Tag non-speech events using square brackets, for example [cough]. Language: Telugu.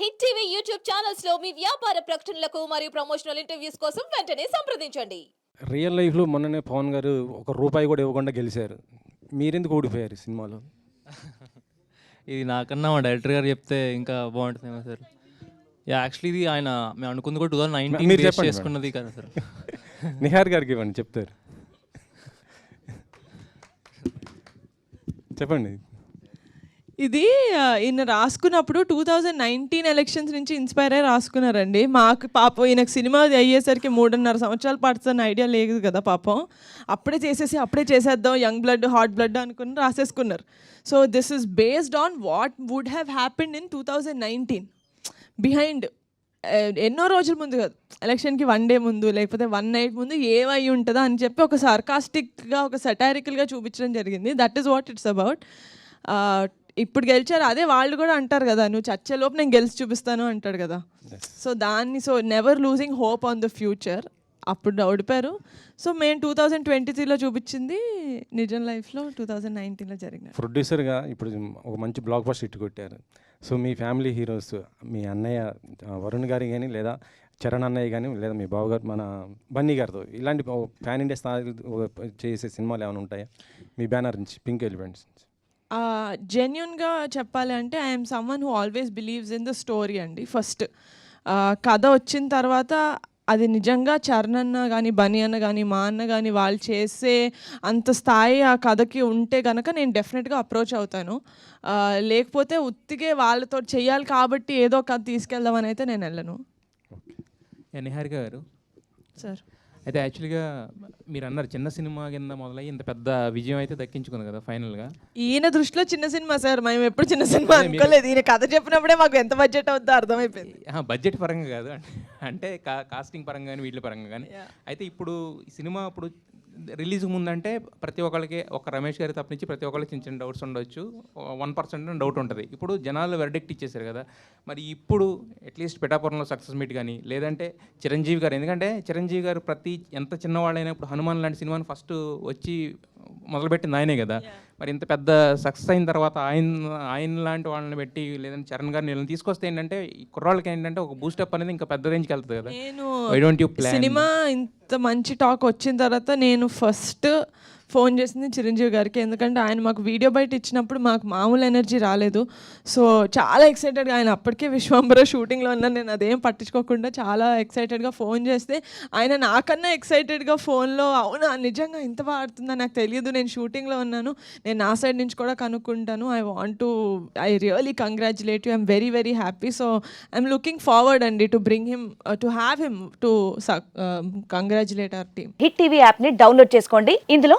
హిట్ టీవీ యూట్యూబ్ ఛానల్స్లో మీ వ్యాపార ప్రకటనలకు మరియు ప్రమోషనల్ ఇంటర్వ్యూస్ కోసం వెంటనే సంప్రదించండి. రియల్ లైఫ్లో మొన్ననే పవన్ గారు ఒక రూపాయి కూడా ఇవ్వకుండా గెలిచారు. మీరెందుకు ఓడిపోయారు ఈ సినిమాలో? [laughs] ఇది నాకన్నా మా డైరెక్టర్ గారు చెప్తే ఇంకా బాగుంటుందేమో సార్. యాక్చువల్లీ ఇది ఆయన మేము అనుకుంది కూడా టూ థౌసండ్ నైన్టీన్ మీరు చెప్పండి చేసుకున్నది కదా సార్. [laughs] నిహార్ గారికి ఇవ్వండి చెప్తారు. [laughs] చెప్పండి. ఇది ఈయన రాసుకున్నప్పుడు టూ థౌజండ్ నైన్టీన్ ఎలక్షన్స్ నుంచి ఇన్స్పైర్ అయ్యి రాసుకున్నారండి. మాకు పాపం ఈయనకు సినిమా అయ్యేసరికి మూడున్నర సంవత్సరాలు పడుతున్న ఐడియా లేదు కదా పాపం. అప్పుడే చేసేసి అప్పుడే చేసేద్దాం యంగ్ బ్లడ్ హాట్ బ్లడ్ అనుకుని రాసేసుకున్నారు. So this is based on what would have happened in two thousand nineteen behind ఎన్నో రోజుల ముందు కాదు ఎలక్షన్కి వన్ డే ముందు లేకపోతే వన్ నైట్ ముందు ఏమై ఉంటుందో అని చెప్పి ఒక సర్కాస్టిక్గా ఒక సటారికల్గా చూపించడం జరిగింది. That is what it's about ఇప్పుడు గెలిచారు అదే వాళ్ళు కూడా అంటారు కదా నువ్వు చచ్చేలోపు నేను గెలిచి చూపిస్తాను అంటాడు కదా. సో దాన్ని so never losing hope on the future అప్పుడు ఓడిపారు సో మేము టూ థౌజండ్ ట్వంటీ త్రీలో చూపించింది నిజం లైఫ్లో టూ థౌజండ్ నైన్టీన్లో జరిగినది. ప్రొడ్యూసర్గా ఇప్పుడు ఒక మంచి బ్లాక్ బస్టర్ హిట్ కొట్టారు. సో మీ ఫ్యామిలీ హీరోస్ మీ అన్నయ్య వరుణ్ గారి కానీ లేదా చరణ్ అన్నయ్య కానీ లేదా మీ బావగారు మన బన్నీ గారితో ఇలాంటి ప్యాన్ ఇండియా స్థాయి చేసే సినిమాలు ఏమైనా ఉంటాయా? మీ బ్యానర్ నుంచి పింక్ ఎలిమెంట్స్ నుంచి. జెన్యున్గా చెప్పాలి అంటే I'm someone who always believes in the story అండి ఫస్ట్ కథ వచ్చిన తర్వాత అది నిజంగా చరణ్ అన్న కానీ బనీ అన్న కానీ మా అన్న కానీ వాళ్ళు చేసే అంత స్థాయి ఆ కథకి ఉంటే కనుక నేను డెఫినెట్గా అప్రోచ్ అవుతాను. లేకపోతే ఉత్తిగే వాళ్ళతో చెయ్యాలి కాబట్టి ఏదో ఒక కథ తీసుకెళ్దామని అయితే నేను వెళ్ళను. నిహారిక గారు. సార్. అయితే యాక్చువల్గా మీరు అన్నారు చిన్న సినిమా కింద మొదలై ఇంత పెద్ద విజయం అయితే దక్కించుకుంది కదా ఫైనల్గా. ఈయన దృష్టిలో చిన్న సినిమా సార్ మేము ఎప్పుడు చిన్న సినిమా అనుకోలేదు. ఈయన కథ చెప్పినప్పుడే మాకు ఎంత బడ్జెట్ అవుతుందో అర్థమైపోయింది. బడ్జెట్ పరంగా కాదు. అంటే కాస్టింగ్ పరంగా కానీ వీటి పరంగా కానీ. అయితే ఇప్పుడు ఈ సినిమా ఇప్పుడు రిలీజ్ ముందంటే ప్రతి ఒక్కరికి ఒక రమేష్ గారి తప్పనించి ప్రతి ఒక్కరికి చిన్న చిన్న డౌట్స్ ఉండొచ్చు. వన్ పర్సెంట్ డౌట్ ఉంటుంది. ఇప్పుడు జనాలు వెర్డిక్ట్ ఇచ్చేసారు కదా. మరి ఇప్పుడు అట్లీస్ట్ పిఠాపురంలో సక్సెస్ మీట్ కానీ లేదంటే చిరంజీవి గారు ఎందుకంటే చిరంజీవి గారు ప్రతి ఎంత చిన్నవాళ్ళైనా ఇప్పుడు హనుమాన్ లాంటి సినిమాని ఫస్ట్ వచ్చి మొదలుపెట్టింది ఆయనే కదా. మరి ఇంత పెద్ద సక్సెస్ అయిన తర్వాత ఆయన ఆయన లాంటి వాళ్ళని పెట్టి లేదంటే చరణ్ గారిని వీళ్ళని తీసుకొస్తే ఏంటంటే ఈ కుర్రాళ్ళకి ఏంటంటే ఒక బూస్టప్ అనేది ఇంకా పెద్ద రేంజ్కి వెళ్తుంది కదా. నేను సినిమా ఇంత మంచి టాక్ వచ్చిన తర్వాత నేను ఫస్ట్ ఫోన్ చేసింది చిరంజీవి గారికి. ఎందుకంటే ఆయన మాకు వీడియో బయట ఇచ్చినప్పుడు మాకు మామూలు ఎనర్జీ రాలేదు. సో చాలా ఎక్సైటెడ్గా ఆయన అప్పటికే విశ్వంబర షూటింగ్లో ఉన్నాను నేను అదేం పట్టించుకోకుండా చాలా ఎక్సైటెడ్గా ఫోన్ చేస్తే ఆయన నాకన్నా ఎక్సైటెడ్గా ఫోన్లో అవునా నిజంగా ఇంత బాగా నాకు తెలియదు నేను షూటింగ్లో ఉన్నాను నేను నా సైడ్ నుంచి కూడా కనుక్కుంటాను I want to I really congratulate you I'm very very happy so I'm looking forward అండి to bring him to have him to congratulate our team hit TV యాప్ని డౌన్లోడ్ చేసుకోండి. ఇందులో